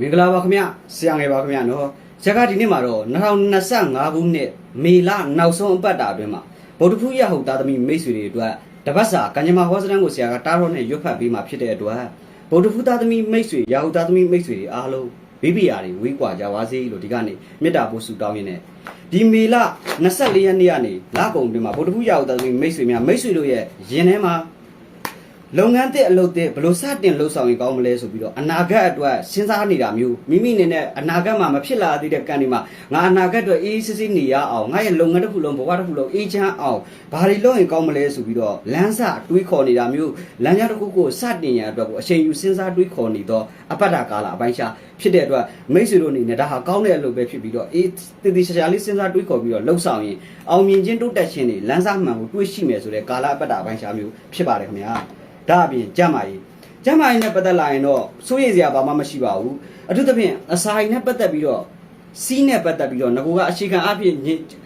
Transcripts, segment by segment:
မင်္ဂလာပါခင်ဗျဆရာငယ်ပါခင်ဗျနော်ဇက်ကဒီနေ့မှာတော့2025ခုနှစ်မေလနောက်ဆုံးအပတ်တာအတွင်းမှာဗုဒ္ဓဖူးရဟုတ်သားသမီးမိတ်ဆွေတွေအတွက်တပတ်စာကညမာဟောစတန်ကိုဆရာကတားတော့နဲ့ရွတ်ဖတ်ပေးมาဖြစ်တဲ့အတွက်ဗုဒ္ဓဖူးသားသမီးမိတ်ဆွေရဟုတ်သားသမီးမိတ်ဆွေတွေအားလုံးဘေးဘီယာတွေဝေးကွာကြပါစေလို့ဒီကနေ့မေတ္တာပို့ဆုတောင်းရင်းနဲ့ဒီမေလ24ရက်နေ့ကနေလကုန်တွင်မှာဗုဒ္ဓဖူးရဟုတ်သားသမီးမိတ်ဆွေများမိတ်ဆွေတို့ရဲ့ရင်ထဲမှာ လုပ်ငန်းတစ်အလုပ်တစ်ဘယ်လို့စတင်လှုပ်ဆောင်ရင်ကောင်းမလဲဆိုပြီးတော့အနာဂတ်အတွက်စဉ်းစားနေတာမျိုးမိမိအနေနဲ့အနာဂတ်မှာမဖြစ်လာသေးတဲ့ကံဒီမှာငါအနာဂတ်အတွက်အေးအေးဆေးဆေးနေရအောင်ငါရဲ့လုပ်ငန်းတစ်ခုလုံးဘဝတစ်ခုလုံးအေးချမ်းအောင်ဘာတွေလုပ်ရင်ကောင်းမလဲဆိုပြီးတော့လမ်းစတွေးခေါ်နေတာမျိုးလမ်းကြောင်းတစ်ခုကိုစတင်ရန်အတွက်ကိုအချိန်ယူစဉ်းစားတွေးခေါ်နေတော့အပတ္တကာလအပိုင်းရှာဖြစ်တဲ့အတွက်မိတ်ဆွေတို့အနေနဲ့ဒါဟာကောင်းတဲ့အလုပ်ပဲဖြစ်ပြီးတော့အေးတည်တည်ရှာရှာလေးစဉ်းစားတွေးခေါ်ပြီးတော့လှုပ်ဆောင်ရင်အောင်မြင်ခြင်းတိုးတက်ခြင်းတွေလမ်းစမှန်ကိုတွေးရှိမယ်ဆိုတဲ့ကာလအပတ္တအပိုင်းရှာမျိုးဖြစ်ပါတယ်ခင်ဗျာ ဒါအပြင်ကြမ်းမာရေးကြမ်းမာရေးနဲ့ပတ်သက်လာရင်တော့စိုးရိမ်စရာဘာမှမရှိပါဘူးအထူးသဖြင့်အစာအိမ်နဲ့ပတ်သက်ပြီးတော့စီးနဲ့ပတ်သက်ပြီးတော့ငကိုကအချိန်ခံအဖြစ်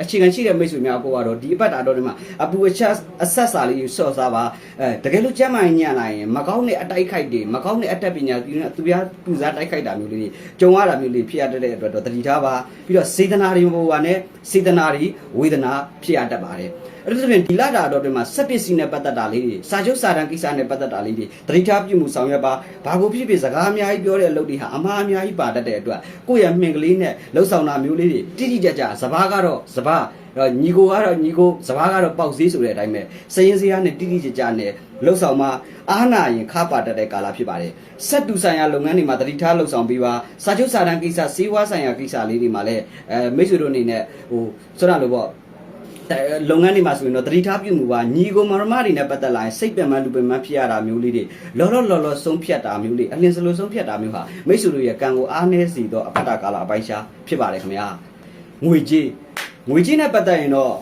အခြေခံရှိတဲ့မိတ်ဆွေများကိုကတော့ဒီအပတ်တာတော့ဒီမှာအပူအချက်အဆက်စာလေးဆော့စားပါအဲတကယ်လို့ကြမ်းမာရေးညံ့လာရင်မကောင်းတဲ့အတိုက်ခိုက်တွေမကောင်းတဲ့အတတ်ပညာသူများသူများပူစားတိုက်ခိုက်တာမျိုးလေးတွေကြုံရတာမျိုးလေးဖြစ်ရတဲ့အတွက်တော့တတိထားပါပြီးတော့စေတနာတွေမပေါ်ပါနဲ့စေတနာတွေဝေဒနာဖြစ်ရတတ်ပါတယ် အဲ့ဒါဆိုရင်ဒီလာတာတော့ဒီမှာစက်ပစ္စည်းနဲ့ပတ်သက်တာလေးတွေစာချုပ်စာတမ်းကိစ္စနဲ့ပတ်သက်တာလေးတွေတတိထားပြုမှုဆောင်ရွက်ပါဘာကိုဖြစ်ဖြစ်စကားအများကြီးပြောတဲ့အလုပ်တွေဟာအမှားအများကြီးပါတတ်တဲ့အတွက်ကိုယ့်ရဲ့မှင်ကလေးနဲ့လှုပ်ဆောင်တာမျိုးလေးတွေတိတိကျကျစဘာကတော့စဘာတော့ညီကိုကတော့ညီကိုစဘာကတော့ပေါက်စည်းဆိုတဲ့အတိုင်းပဲစရင်စရာနဲ့တိတိကျကျနဲ့လှုပ်ဆောင်မှာအာနာရင်ခါပါတတ်တဲ့ကာလဖြစ်ပါတယ်စက်တူဆိုင်ရာလုပ်ငန်းတွေမှာတတိထားလှုပ်ဆောင်ပြီးပါစာချုပ်စာတမ်းကိစ္စစေဝါဆိုင်ရာကိစ္စလေးတွေမှာလည်းအဲမိတ်ဆွေတို့အနေနဲ့ဟိုဆိုရလို့ပေါ့အဲ လုပ်ငန်းတွေမှာဆိုရင်တော့တတိထားပြုမှုပါညီကိုမရမတွေနဲ့ပတ်သက်လာရင်စိတ်ပင်ပန်းလူပင်ပန်းဖြစ်ရတာမျိုးလေးတွေလောလောလောလောဆုံးဖြတ်တာမျိုးလေးအလင်းစလိုဆုံးဖြတ်တာမျိုးဟာမိတ်ဆွေတို့ရဲ့ကံကိုအားနည်းစေတော့အပတ္တကာလအပိုင်းရှားဖြစ်ပါတယ်ခင်ဗျာငွေကြေးငွေကြေးနဲ့ပတ်သက်ရင်တော့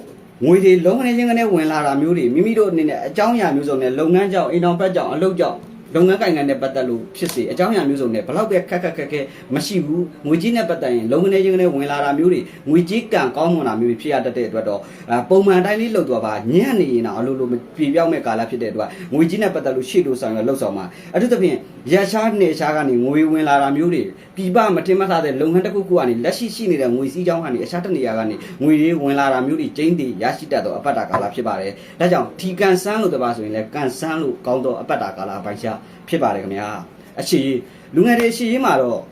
ငွေတွေလုံးဝနေချင်းကနေဝင်လာတာမျိုးတွေမိမိတို့အနေနဲ့အကြောင်းအရာမျိုးစုံနဲ့လုပ်ငန်းကြောင့်အိမ်တော်ဘက်ကြောင့်အလုပ်ကြောင့် လုပ်ငန်းကိုင်ငံနဲ့ပတ်သက်လို့ဖြစ်စေအကြောင်းအရာမျိုးစုံနဲ့ဘလောက်ပဲခက်ခက်ခက်ခဲမရှိဘူးငွေကြေးနဲ့ပတ်သက်ရင်လုံငနေချင်းကနေဝင်လာတာမျိုးတွေငွေကြေးကံကောင်းမွန်တာမျိုးတွေဖြစ်ရတတ်တဲ့အတွက်တော့အဲပုံမှန်တိုင်းလေးလှုပ်သွားပါညံ့နေရင်တော့အလိုလိုပြေပြောင်းမဲ့ကာလဖြစ်တဲ့အတွက်ငွေကြေးနဲ့ပတ်သက်လို့ရှေ့တို့ဆောင်ရလှုပ်ဆောင်မှာအထူးသဖြင့်ရရှားနေရှားကနေငွေဝင်လာတာမျိုးတွေပြည်ပမတင်မထားတဲ့လုပ်ငန်းတစ်ခုခုကနေလက်ရှိရှိနေတဲ့ငွေစည်းကြောင်းကနေအခြားတစ်နေရာကနေငွေတွေဝင်လာတာမျိုးတွေကျင်းတည်ရရှိတတ်တော့အပတ်တာကာလဖြစ်ပါတယ်ဒါကြောင့်ထီကန်ဆန်းလို့တပါဆိုရင်လည်းကန်ဆန်းလို့ကောင်းတော့အပတ်တာကာလအပိုင်းရှားဖြစ်ပါတယ်ခင်ဗျာအရှိလူငယ်တွေအရှိရေးမှာတော့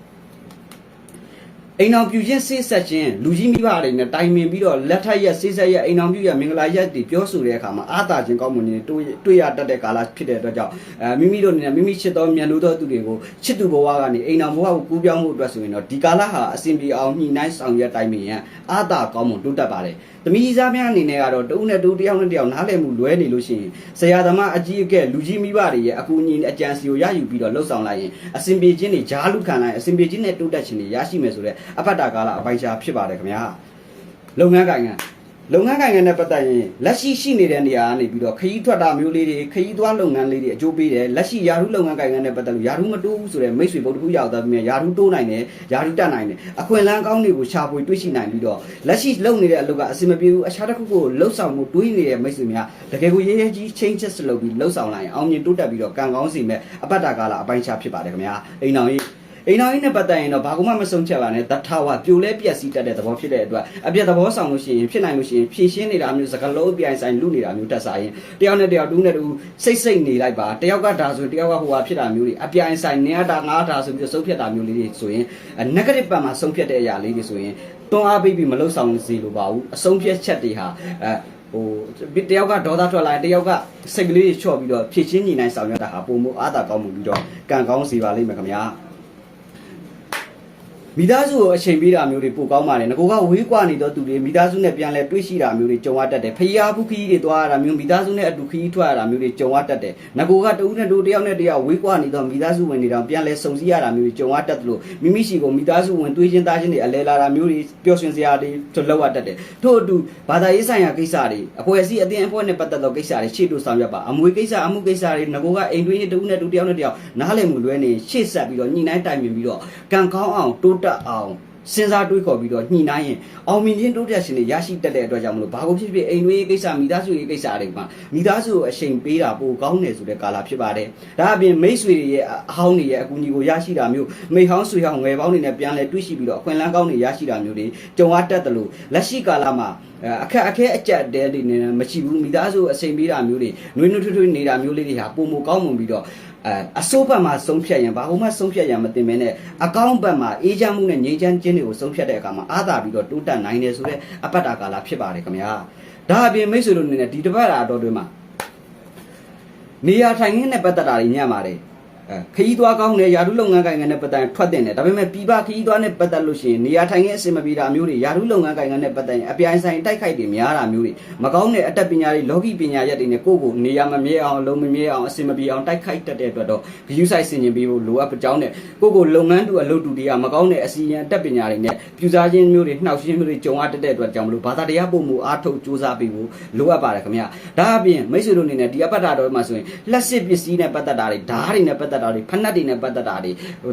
အိမ်အောင်ပြူချင်းဆေးဆက်ချင်းလူကြီးမိဘတွေနဲ့တိုင်ပင်ပြီးတော့လက်ထက်ရက်ဆေးဆက်ရက်အိမ်အောင်ပြူရက်မင်္ဂလာရက်တွေပြောဆိုတဲ့အခါမှာအာသာချင်းကောင်းမွန်နေတွေ့တွေ့ရတတ်တဲ့ကာလဖြစ်တဲ့အတွက်ကြောင့်အဲမိမိတို့အနေနဲ့မိမိချစ်တော်မြတ်လို့သောသူတွေကိုချစ်သူဘဝကနေအိမ်အောင်ဘဝကိုကူးပြောင်းမှုအတွက်ဆိုရင်တော့ဒီကာလဟာအစဉ်ပြေအောင်ညှိနှိုင်းဆောင်ရွက်တိုင်ပင်ရန်အာသာကောင်းမွန်တိုးတက်ပါတယ် တမီးစားများအနေနဲ့ကတော့တဦးနဲ့တဦးတယောက်နဲ့တယောက်နားလည်မှုလွဲနေလို့ရှိရင်ဆရာသမားအကြီးအကဲလူကြီးမိဘတွေရဲ့အကူအညီအကြံစီကိုရယူပြီးတော့လှုပ်ဆောင်လိုက်ရင်အစဉ်ပြေခြင်းတွေဂျားလူခံလိုက်ရင်အစဉ်ပြေခြင်းနဲ့တိုးတက်ခြင်းတွေရရှိမယ်ဆိုတဲ့အဖတ်တာကာလအပိုင်းခြားဖြစ်ပါတယ်ခင်ဗျာလုပ်ငန်းကိုင်ငံ လုပ်ငန်းကိုင်ငံနဲ့ပတ်သက်ရင်လက်ရှိရှိနေတဲ့နေရာကနေပြီးတော့ခရီးထွက်တာမျိုးလေးတွေခရီးသွားလုပ်ငန်းလေးတွေအကျိုးပေးတယ်လက်ရှိယာရုလုပ်ငန်းကိုင်ငံနဲ့ပတ်သက်လို့ယာရုမတိုးဘူးဆိုတဲ့မိတ်ဆွေဗုဒ္ဓဘူးရောက်သားပြီးယာရုတိုးနိုင်တယ်ယာရုတက်နိုင်တယ်အခွင့်အလမ်းကောင်းတွေကိုရှာဖွေတွေ့ရှိနိုင်ပြီးတော့လက်ရှိလုပ်နေတဲ့အလုပ်ကအဆင်မပြေဘူးအခြားတစ်ခုကိုလှုပ်ဆောင်မှုတွေးနေတဲ့မိတ်ဆွေများတကယ်ကိုရေးရေးကြီး change ဆက်လုပ်ပြီးလှုပ်ဆောင်လိုက်ရင်အောင်မြင်တိုးတက်ပြီးတော့ကံကောင်းစီမဲ့အပတ်တာကာလအပိုင်းခြားဖြစ်ပါတယ်ခင်ဗျာအိမ်တော်ကြီး အိမ်တော်ကြီးနဲ့ပတ်သက်ရင်တော့ဘာမှမဆုံးချက်ပါနဲ့တထဝပြိုလဲပြက်စီးတတ်တဲ့သဘောဖြစ်တဲ့အတွက်အပြက်သဘောဆောင်လို့ရှိရင်ဖြစ်နိုင်လို့ရှိရင်ဖြည့်ရှင်းနေတာမျိုးစကလုံးပြိုင်ဆိုင်လူနေတာမျိုးတက်စားရင်တယောက်နဲ့တယောက်တူးနဲ့တူစိတ်စိတ်နေလိုက်ပါတယောက်ကဒါဆိုတယောက်ကဟိုဟာဖြစ်တာမျိုးတွေအပြိုင်ဆိုင်နေရတာငါးတာဆိုပြီးဆုံးဖြတ်တာမျိုးလေးတွေဆိုရင် negative ဘက်မှာဆုံးဖြတ်တဲ့အရာလေးတွေဆိုရင်တွန်းအားပေးပြီးမလှုပ်ဆောင်စီလိုပါဘူးအဆုံးဖြတ်ချက်တွေဟာအဲဟိုတယောက်ကဒေါသထွက်လာရင်တယောက်ကစိတ်ကလေးချော့ပြီးတော့ဖြည့်ချင်းညီနိုင်ဆောင်ရွက်တာဟာပုံမအားတာကောင်းမှုပြီးတော့ကံကောင်းစီပါလိမ့်မယ်ခင်ဗျာ မိသားစုကိုအချိန်ပေးတာမျိုးတွေပိုကောင်းပါတယ်ငကိုကဝေးကွာနေတော့သူတွေမိသားစုနဲ့ပြန်လဲတွေ့ရှိတာမျိုးတွေကြုံရတတ်တယ်ဖျားဘူးခီးတွေသွားရတာမျိုးမိသားစုနဲ့အတူခီးထွက်ရတာမျိုးတွေကြုံရတတ်တယ်ငကိုကတူးနဲ့တူတယောက်နဲ့တယောက်ဝေးကွာနေတော့မိသားစုဝင်တွေတော့ပြန်လဲစုံစည်းရတာမျိုးတွေကြုံရတတ်တယ်လို့မိမိရှိကိုမိသားစုဝင်တွေးချင်းသားချင်းတွေအလဲလာတာမျိုးတွေပျော်ရွှင်စရာတွေလောက်ရတတ်တယ်ထို့အတူဘာသာရေးဆိုင်ရာကိစ္စတွေအဖွဲ့အစည်းအတင်းအဖွဲ့နဲ့ပတ်သက်သောကိစ္စတွေရှေ့တို့ဆောင်ရွက်ပါအမွေကိစ္စအမှုကိစ္စတွေငကိုကအိမ်တွင်းတူးနဲ့တူတယောက်နဲ့တယောက်နားလည်မှုလွဲနေရှေ့ဆက်ပြီးတော့ညှိနှိုင်းတိုင်ပင်ပြီးတော့ကံကောင်းအောင်တိုးတက်အောင်စဉ်းစားတွေးခေါ်ပြီးတော့ညှိနှိုင်းရင်အောင်မြင်ခြင်းတိုးတက်ခြင်းတွေရရှိတတ်တဲ့အတွက်ကြောင့်မလို့ဘာကိုဖြစ်ဖြစ်အိမ်တွေကိစ္စမိသားစုရေးကိစ္စတွေမှာမိသားစုကိုအချိန်ပေးတာပိုကောင်းတယ်ဆိုတဲ့ကာလဖြစ်ပါတယ်ဒါအပြင်မိတ်ဆွေတွေရဲ့အဟောင်းတွေရဲ့အကူအညီကိုရရှိတာမျိုးမိဟောင်းဆွေဟောင်းငယ်ပေါင်းတွေနဲ့ပြန်လဲတွေးရှိပြီးတော့အခွင့်အလမ်းကောင်းတွေရရှိတာမျိုးတွေကြုံရတတ်တယ်လို့လက်ရှိကာလမှာအခက်အခဲအကျက်တဲတွေနဲ့မရှိဘူးမိသားစုအချိန်ပေးတာမျိုးတွေနှွေးနှွေးထွေးထွေးနေတာမျိုးလေးတွေဟာပုံမကောင်းမွန်ပြီးတော့ အဲအစိုးဘက်မှာဆုံးဖြတ်ရင်ဘာမှဆုံးဖြတ်ရမတင်မဲနဲ့အကောင့်ဘက်မှာအေးချမ်းမှုနဲ့ငြိမ်းချမ်းခြင်းတွေကိုဆုံးဖြတ်တဲ့အခါမှာအာသာပြီးတော့တိုးတက်နိုင်တယ်ဆိုတဲ့အပတ်တာကာလဖြစ်ပါတယ်ခင်ဗျာဒါအပြင်မိတ်ဆွေတို့အနေနဲ့ဒီတစ်ပတ်တာအတော်တွင်မှာနေရာထိုင်ခင်းနဲ့ပတ်သက်တာတွေညံ့ပါတယ်အဲ ခရီးသွားကောင်းတယ်ယာရုလုပ်ငန်းကိုင်ငန်းနဲ့ပတ်သက်ရင်ထွက်တင်တယ်ဒါပေမဲ့ပြည်ပခရီးသွားနဲ့ပတ်သက်လို့ရှိရင်နေရာထိုင်ခင်းအဆင်မပြေတာမျိုးတွေယာရုလုပ်ငန်းကိုင်ငန်းနဲ့ပတ်သက်ရင်အပြိုင်ဆိုင်တိုက်ခိုက်တွေများတာမျိုးတွေမကောင်းတဲ့အတတ်ပညာတွေလောကီပညာရက်တွေနဲ့ကိုယ့်ကိုနေရာမမြဲအောင်လုံးမမြဲအောင်အဆင်မပြေအောင်တိုက်ခိုက်တတ်တဲ့အတွက်တော့ဂယူးဆိုင်ဆင်ကျင်ပေးဖို့လိုအပ်ပကြောင်းနဲ့ကိုယ့်ကိုလုပ်ငန်းတူအလုပ်တူတွေကမကောင်းတဲ့အစီရင်အတတ်ပညာတွေနဲ့ပြူစားခြင်းမျိုးတွေနှောက်ယှက်မျိုးတွေကြုံရတတ်တဲ့အတွက်ကြောင့်မလို့ဘာသာတရားပုံမှုအားထုတ်စူးစမ်းပေးဖို့လိုအပ်ပါတယ်ခင်ဗျာဒါအပြင်မိတ်ဆွေတို့အနေနဲ့ဒီအပတ်တာတော်မှာဆိုရင်လက်စစ်ပစ္စည်းနဲ့ပတ်သက်တာတွေဓာတ်တွေနဲ့ပတ်သက်တာတွေဖက်နှက်တွေနဲ့ပတ်သက်တာတွေဟို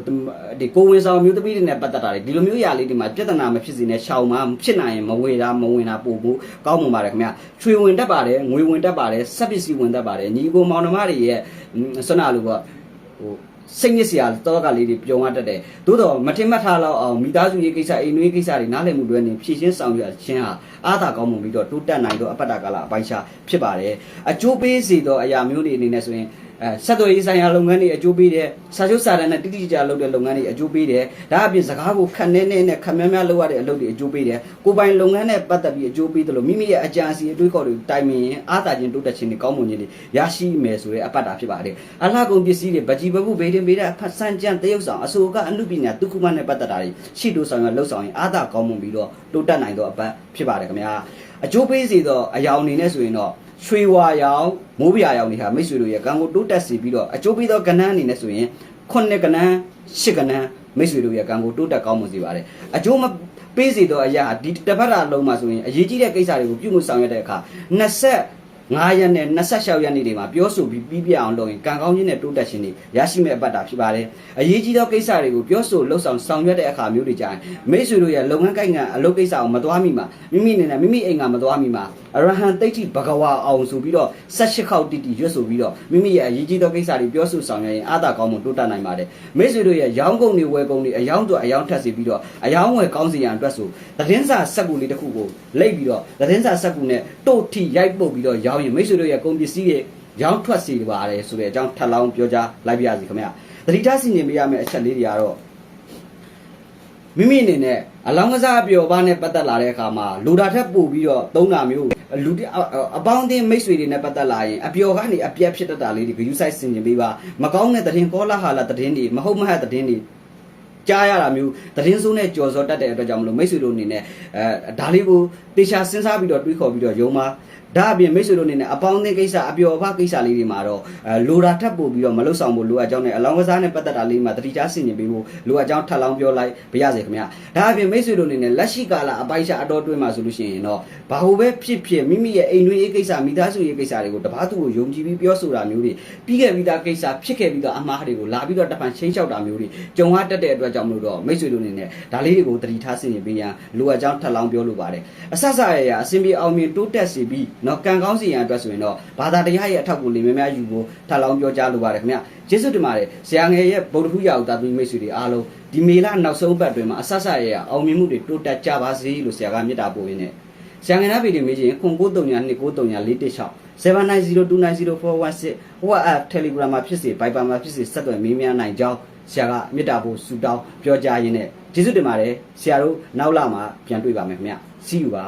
ဒီကိုဝင်ဆောင်မျိုးသမီးတွေနဲ့ပတ်သက်တာတွေဒီလိုမျိုးຢာလေးတွေမှာပြဿနာမဖြစ်စေနဲ့ရှောင်မှာဖြစ်နိုင်ရင်မဝေတာမဝင်တာပို့ဖို့ကောင်းမွန်ပါတယ်ခင်ဗျာချွေဝင်တတ်ပါတယ်ငွေဝင်တတ်ပါတယ်စက်ပစ္စည်းဝင်တတ်ပါတယ်ညီကိုမောင်နှမတွေရဲ့ဆွနာလိုပေါ့ဟိုစိတ်ညစ်စရာတော့ကလေးတွေပြုံရတတ်တယ်သို့တော့မထင်မှတ်ထားတော့အောင်မိသားစုရေးကိစ္စအိမ်တွင်းကိစ္စတွေနားလည်မှုတွေနဲ့ဖြည့်ရှင်းဆောင်ရွက်ခြင်းဟာအားသာကောင်းမှုပြီးတော့တိုးတက်နိုင်တော့အပတ်တာကာလအပိုင်းခြားဖြစ်ပါတယ်အကျိုးပေးစေသောအရာမျိုးတွေအနေနဲ့ဆိုရင် အဲဆက်သွယ်ရေးဆိုင်ရာလုပ်ငန်းတွေအကျိုးပေးတယ်စာချုပ်စာတမ်းနဲ့တိတိကျကျလုပ်တဲ့လုပ်ငန်းတွေအကျိုးပေးတယ်ဒါအပြင်စကားကိုခက်နဲနဲနဲ့ခက်များများလုပ်ရတဲ့အလုပ်တွေအကျိုးပေးတယ်ကိုယ်ပိုင်လုပ်ငန်းနဲ့ပတ်သက်ပြီးအကျိုးပေးတယ်လို့မိမိရဲ့အကြံအစီအတွေးခေါ်တွေတိုင်ပင်ရင်အားသာခြင်းတိုးတက်ခြင်းတွေကောင်းမွန်ခြင်းတွေရရှိမယ်ဆိုတဲ့အပတ်တာဖြစ်ပါတယ်အလှကုန်ပစ္စည်းတွေဗကြီးဘဘူးဗေဒင်ဗေဒဖတ်ဆန်းကြံတရုပ်ဆောင်အဆိုကအမှုပညာဒုက္ခမနဲ့ပတ်သက်တာတွေရှိတိုးဆောင်ရလှုပ်ဆောင်ရင်အားသာကောင်းမွန်ပြီးတော့တိုးတက်နိုင်တော့အပတ်ဖြစ်ပါတယ်ခင်ဗျာအကျိုးပေးစေသောအယောင်အနေနဲ့ဆိုရင်တော့ ရွှေဝါရောင်မိုးပြာရောင်တွေဟာမိတ်ဆွေတို့ရဲ့ကံကိုတိုးတက်စေပြီးတော့အကျိုးပေးသောကဏ္ဍအနေနဲ့ဆိုရင်ခုနှစ်ကဏ္ဍရှစ်ကဏ္ဍမိတ်ဆွေတို့ရဲ့ကံကိုတိုးတက်ကောင်းမွန်စေပါတယ်အကျိုးမပေးစေသောအရာဒီတစ်ပတ်တာလုံးမှာဆိုရင်အရေးကြီးတဲ့ကိစ္စတွေကိုပြုမှုဆောင်ရွက်တဲ့အခါ20 9ရက်နဲ့26ရက်နေ့တွေမှာပြောဆိုပြီးပြီးပြအောင်လုပ်ရင်ကံကောင်းခြင်းနဲ့တိုးတက်ခြင်းတွေရရှိမဲ့အပတ်တာဖြစ်ပါတယ်။အရေးကြီးသောကိစ္စတွေကိုပြောဆိုလှုပ်ဆောင်ဆောင်ရွက်တဲ့အခါမျိုးတွေကြရင်မိတ်ဆွေတို့ရဲ့လုပ်ငန်းကိုင်ငံအလုပ်ကိစ္စအောင်မသွားမိမှာမိမိအနေနဲ့မိမိအိမ်ကမသွားမိမှာ အရဟံတိတ်တိဘဂဝါအောင်ဆိုပြီးတော့16ခေါက်တိတိရွတ်ဆိုပြီးတော့မိမိရဲ့အရေးကြီးသောကိစ္စတွေပြောဆိုဆောင်ရွက်ရင်အာသာကောင်းမှုတိုးတက်နိုင်ပါတယ်။မိတ်ဆွေတို့ရဲ့ရောင်းကုန်တွေဝယ်ကုန်တွေအယောင်းတို့အယောင်းထက်စီပြီးတော့အယောင်းဝယ်ကောင်းစီရန်အတွက်ဆိုသတင်းစာစက်ကူလေးတစ်ခုကိုလိတ်ပြီးတော့သတင်းစာစက်ကူနဲ့တို့ထိရိုက်ပုတ်ပြီးတော့ရောင်းရင်မိတ်ဆွေတို့ရဲ့ကုန်ပစ္စည်းတွေရောင်းထွက်စီပါတယ်ဆိုတဲ့အကြောင်းထပ်လောင်းပြောကြားလိုက်ပါရစေခင်ဗျာ။သတိထားစီရင်ပေးရမယ့်အချက်လေးတွေကတော့မိမိအနေနဲ့အလောင်းကစားအပျော်ပါနဲ့ပတ်သက်လာတဲ့အခါမှာလူတာထက်ပို့ပြီးတော့သုံးတာမျိုး လူတအပေါင်းအသင်းမိတ်ဆွေတွေနဲ့ပတ်သက်လာရင်အပျော်ကနေအပြက်ဖြစ်တတ်တာလေးတွေဂယူးဆိုင်ဆင်ကျင်ပေးပါမကောင်းတဲ့သတင်းကောလာဟာလာသတင်းတွေမဟုတ်မဟတ်သတင်းတွေကြားရတာမျိုးသတင်းစိုးနဲ့ကြော်စောတတ်တဲ့အတွက်ကြောင့်မလို့မိတ်ဆွေတို့အနေနဲ့အဲဒါလေးကိုတေချာစဉ်းစားပြီးတော့တွေးခေါ်ပြီးတော့ယုံပါ ဒါအပြင်မိတ်ဆွေတို့အနေနဲ့အပေါင်းအသင်းကိစ္စအပျော်အဖကိစ္စလေးတွေမှာတော့အဲလိုတာထပ်ပို့ပြီးတော့မလုဆောင်ဖို့လိုအပ်ကြောင်းနဲ့အလောင်းကစားနဲ့ပတ်သက်တာလေးမှာတတိချဆင်ကျင်ပေးဖို့လိုအပ်ကြောင်းထပ်လောင်းပြောလိုက်ပါရစေခင်ဗျာဒါအပြင်မိတ်ဆွေတို့အနေနဲ့လက်ရှိကာလအပိုင်းခြားအတော်တွင်းမှာဆိုလို့ရှိရင်တော့ဘာလို့ပဲဖြစ်ဖြစ်မိမိရဲ့အိမ်တွင်းရေးကိစ္စမိသားစုရေးကိစ္စတွေကိုတပားသူကိုယုံကြည်ပြီးပြောဆိုတာမျိုးတွေပြီးခဲ့ပြီးသားကိစ္စဖြစ်ခဲ့ပြီးသားအမှားတွေကိုလာပြီးတော့တပံချင်းလျှောက်တာမျိုးတွေကြုံရတတ်တဲ့အတွက်ကြောင့်မလို့တော့မိတ်ဆွေတို့အနေနဲ့ဒါလေးတွေကိုတတိထားဆင်ကျင်ပေးရန်လိုအပ်ကြောင်းထပ်လောင်းပြောလိုပါတယ်အဆက်ဆက်ရရအစဉ်ပြေအောင်မြင်တိုးတက်စေပြီးနော်ကံကောင်းစီရင်အတွက်ဆိုရင်တော့ဘာသာတရားရဲ့အထောက်အကူလေးများများယူဖို့ထပ်လောင်းပြောကြားလိုပါတယ်ခင်ဗျယေရှုတင်ပါတယ်ဆရာငယ်ရဲ့ဗုဒ္ဓဟူးရာဥသာသမီမိတ်ဆွေတွေအားလုံးဒီမေလနောက်ဆုံးပတ်တွင်မှာအဆဆရရအောင်မြင်မှုတွေတိုးတက်ကြပါစေလို့ဆရာကမေတ္တာပို့ရင်းနဲ့ဆရာငယ်နာဗီဒီယိုမေးခြင်း0939299416 790290416 WhatsApp Telegram မှာဖြစ်စေ Viber မှာဖြစ်စေဆက်သွယ်မေးမြန်းနိုင်ကြောင်းဆရာကမေတ္တာပို့ဆုတောင်းပြောကြားရင်းနဲ့ယေရှုတင်ပါတယ်ဆရာတို့နောက်လာမှာပြန်တွေ့ပါမယ်ခင်ဗျ See you ပါ